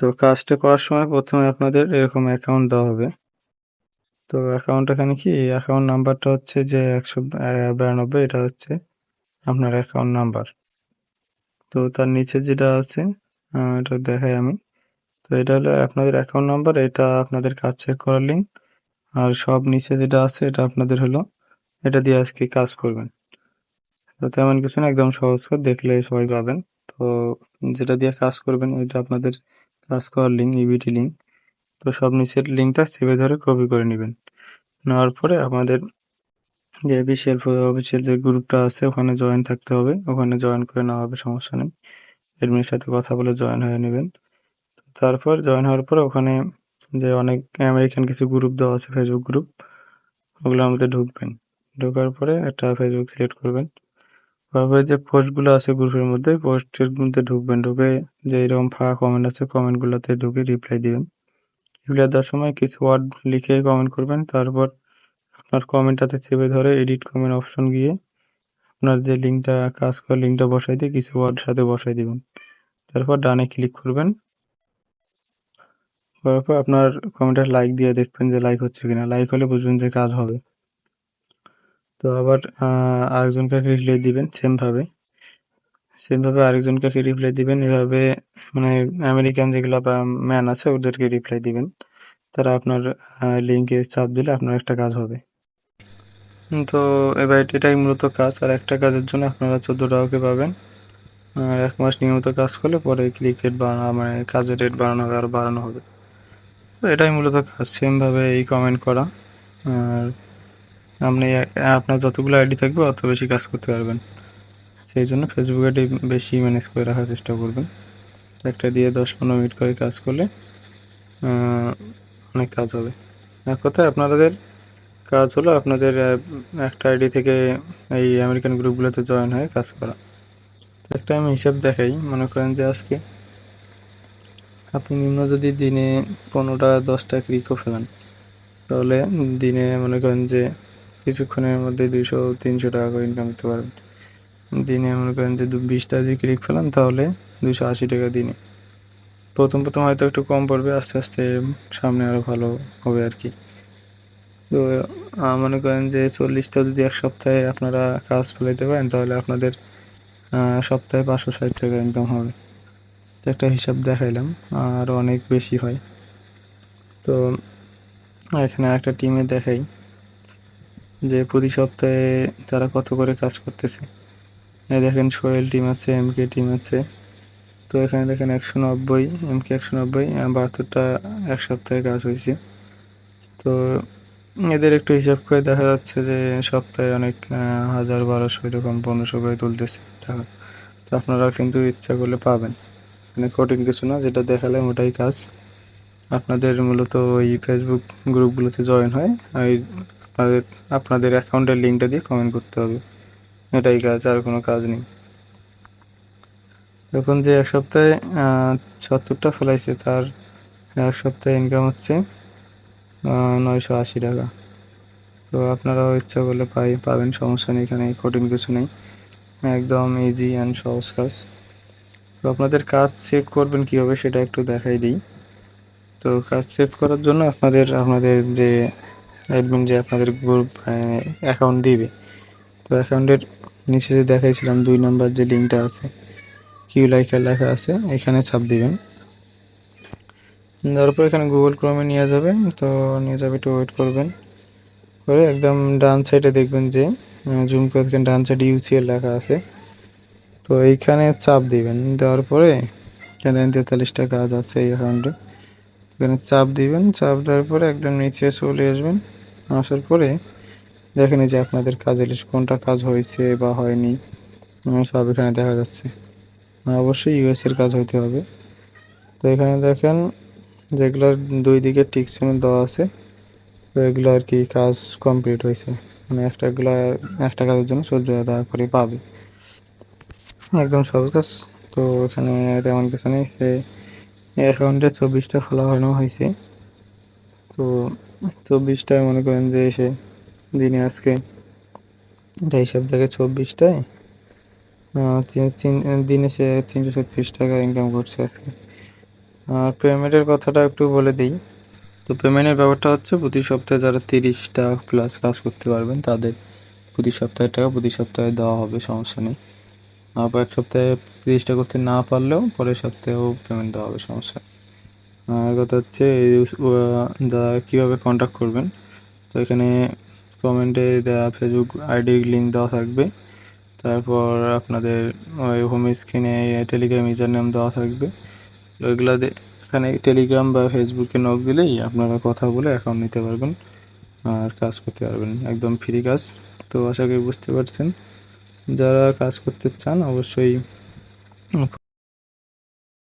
তো কাজটা করার সময় প্রথমে আপনাদের এরকম অ্যাকাউন্ট দেওয়া হবে। তো অ্যাকাউন্ট এখানে কি? অ্যাকাউন্ট নাম্বারটা হচ্ছে যে একশো বিরানব্বই, এটা হচ্ছে আপনার অ্যাকাউন্ট নাম্বার তো তার নিচে যেটা আছে এটা দেখাই আমি। তো এটা হলো আপনাদের অ্যাকাউন্ট নাম্বার এটা আপনাদের কাজ চেক করার লিঙ্ক আর সব নিচে যেটা আছে, এটা আপনাদের হলো, এটা দিয়ে আজকে কাজ করবেন। তো তেমন কিছু না, একদম সহজ করে দেখলে সবাই পাবেন। তো যেটা দিয়ে কাজ করবেন এটা আপনাদের কাজ করার লিঙ্ক ইবিটি লিঙ্ক তো সব নিচের লিঙ্কটা চেপে ধরে কপি করে নেবেন। নেওয়ার পরে আমাদের যে অফিসিয়াল অফিসিয়াল যে গ্রুপটা আছে, ওখানে জয়েন থাকতে হবে। ওখানে জয়েন করে নেওয়া হবে, সমস্যা নেই। এডমিনের সাথে কথা বলে জয়েন হয়ে নেবেন। তারপর জয়েন হওয়ার পরে ওখানে যে অনেক আমেরিকান কিছু গ্রুপ দেওয়া আছে ফেসবুক গ্রুপ ওগুলোর মধ্যে ঢুকবেন। ঢোকার পরে একটা ফেসবুক সিলেক্ট করবেন। তারপরে যে পোস্টগুলো আছে গ্রুপের মধ্যে, পোস্টের মধ্যে ঢুকবেন, ঢুকে যে এরকম ফাঁকা কমেন্ট আছে কমেন্টগুলোতে ঢুকে রিপ্লাই দিবেন। রিপ্লাই দেওয়ার সময় কিছু ওয়ার্ড লিখে কমেন্ট করবেন, তারপর আপনার কমেন্টটাতে চেপে ধরে এডিট কমেন্ট অপশন গিয়ে আপনার যে লিঙ্কটা কাজ করার লিঙ্কটা বসাই দিয়ে কিছু ওয়ার্ড সাথে বসাই দিবেন। তারপর ডানে ক্লিক করবেন। করার পর আপনার কমেন্টে লাইক দিয়ে দেখবেন যে লাইক হচ্ছে কিনা। লাইক হলে বুঝবেন যে কাজ হবে। তো আবার আরেকজনকে রিপ্লাই দিবেন সেমভাবে সেমভাবে আরেকজনকে রিপ্লাই দিবেন। এভাবে মানে আমেরিকান যেগুলো ম্যান আছে, ওদেরকে রিপ্লাই দিবেন। তারা আপনার লিঙ্কে চাপ দিলে আপনার একটা কাজ হবে। তো এবার এটাই মূলত কাজ। আর একটা কাজের জন্য আপনারা চোদ্দ টাকাকে পাবেন। আর এক মাস নিয়মিত কাজ করলে পরে ক্লিক রেট বাড়ানো মানে কাজের রেট বাড়ানো হবে, আর বাড়ানো হবে। তো এটাই মূলত কাজ। সেমভাবে এই কমেন্ট করা। আর আপনি, আপনার যতগুলো আইডি থাকবে, অত বেশি কাজ করতে পারবেন। সেই জন্য ফেসবুক আইডি বেশি ম্যানেজ করে রাখার চেষ্টা করবেন। একটা দিয়ে দশ পনেরো মিনিট করে কাজ করলে অনেক কাজ হবে। এক কথায় আপনাদের কাজ হলো আপনাদের একটা আইডি থেকে এই আমেরিকান গ্রুপগুলোতে জয়েন হয়ে কাজ করা। তো একটা আমি হিসাব দেখাই। মনে করেন যে আজকে আপনি নিম্ন যদি দিনে পনেরোটা দশটা ক্লিকও ফেলেন, তাহলে দিনে মনে করেন যে কিছুক্ষণের মধ্যে দুইশো, তিনশো টাকা করে ইনকাম করতে পারবেন। দিনে মনে করেন যে বিশটা যদি ক্লিক ফেলান তাহলে দুশো আশি টাকা দিনে। প্রথম প্রথম হয়তো একটু কম পড়বে, আস্তে আস্তে সামনে আরও ভালো হবে আর কি। তো মনে করেন যে চল্লিশটা যদি এক সপ্তাহে আপনারা কাজ ফেলাইতে পারেন, তাহলে আপনাদের সপ্তাহে পাঁচশো ষাট টাকা ইনকাম হবে। একটা হিসাব দেখাইলাম, আর অনেক বেশি হয়। তো, এখানে একটা টিমে দেখাই। যে প্রতি সপ্তাহে তারা কত করে কাজ করতেছে। দেখেন সোহেল টিম আছে, এম কে টিম আছে। তো এখানে দেখেন একশো নব্বই, এম কে একশো নব্বই বাহাত্তরটা এক সপ্তাহে কাজ হয়েছে। তো এদের একটু হিসাব করে দেখা যাচ্ছে যে সপ্তাহে অনেক হাজার বারোশো এরকম পনেরোশো করে তুলতেছে টাকা তো আপনারা কিন্তু ইচ্ছা করলে পাবেন। মানে কঠিন কিছু না, যেটা দেখালাম ওটাই কাজ। আপনাদের মূলত ওই ফেসবুক গ্রুপগুলোতে জয়েন হয় ওই আপনাদের আপনাদের অ্যাকাউন্টের লিঙ্কটা দিয়ে কমেন্ট করতে হবে। এটাই কাজ, আর কোনো কাজ নেই। এখন যে এক সপ্তাহে সত্তরটা ফেলাইছে, তার এক সপ্তাহে ইনকাম হচ্ছে নয়শো আশি টাকা। তো আপনারাও ইচ্ছা করলে পাই, পাবেন, সমস্যা নেই এখানে, কঠিন কিছু নেই। একদম ইজি অ্যান্ড সহজ কাজ। তো আপনাদের কাজ চেক করবেন কীভাবে, সেটা একটু দেখাই দিই। তো কাজ সেভ করার জন্য আপনাদের আপনাদের যে অ্যাডমিন যে আপনাদের গ্রুপ অ্যাকাউন্ট দিবে, তো অ্যাকাউন্টের নিচে যে দেখাইছিলাম দুই নাম্বার যে লিঙ্কটা আছে কিউ লাইকা লেখা আছে, এখানে ছাপ দিবেন। দেওয়ার পর এখানে গুগল ক্রমে নিয়ে যাবেন, তো নিয়ে যাবে একটু ওয়েট করবেন। করে একদম ডান সাইডে দেখবেন যে জুম করে দেখেন ডান সাইডে ইউসিএল লেখা আছে। তো এইখানে চাপ দিবেন, দেওয়ার পরে, এখানে তেতাল্লিশটা কাজ আছে এই অ্যাকাউন্টে এখানে চাপ দিবেন, চাপ দেওয়ার পরে একদম নিচে চলে আসবেন। আসার পরে দেখেন যে আপনাদের কাজের list কোনটা কাজ হয়েছে বা হয়নি। সব এখানে দেখা যাচ্ছে। অবশ্যই ইউএস এর কাজ হইতে হবে। তো এখানে দেখেন যেগুলোর দুই দিকে টিক চিহ্ন দেওয়া আছে তো এগুলো আর কি কাজ কমপ্লিট হয়েছে। মানে একটা একটা কাজের জন্য চোদ্দ হাজার করে পাবে। একদম সহজ কাজ। তো এখানে তেমন কিছু নেই। সে অ্যাকাউন্টে চব্বিশটা ফলানো হয়েছে। তো চব্বিশটায় মনে করেন যে এসে দিনে আজকে এটা হিসাব থাকে চব্বিশটায়। দিনে সে তিনশো ছত্রিশ টাকা ইনকাম করছে আজকে। আর পেমেন্টের কথাটা একটু বলে দিই। তো পেমেন্টের ব্যাপারটা হচ্ছে প্রতি সপ্তাহে যারা তিরিশটা প্লাস কাজ করতে পারবেন তাদের প্রতি সপ্তাহে টাকা প্রতি সপ্তাহে দেওয়া হবে, সমস্যা নেই। আবার এক সপ্তাহে তিরিশটা করতে না পারলেও পরের সপ্তাহেও পেমেন্ট দেওয়া হবে সমস্যা। আর কথা হচ্ছে এই উস- আহ, যা কীভাবে কন্ট্যাক্ট করবেন তো এখানে কমেন্টে দেওয়া ফেসবুক আইডির লিঙ্ক দেওয়া থাকবে। তারপর আপনাদের ওই হোম স্ক্রিনে টেলিগ্রাম ইউজার নাম দেওয়া থাকবে। ওইগুলো এখানে টেলিগ্রাম বা ফেসবুকে নক দিলেই আপনারা কথা বলে অ্যাকাউন্ট নিতে পারবেন আর কাজ করতে পারবেন। একদম ফ্রি কাজ। তো আশা করি বুঝতে পারছেন। যারা কাজ করতে চান অবশ্যই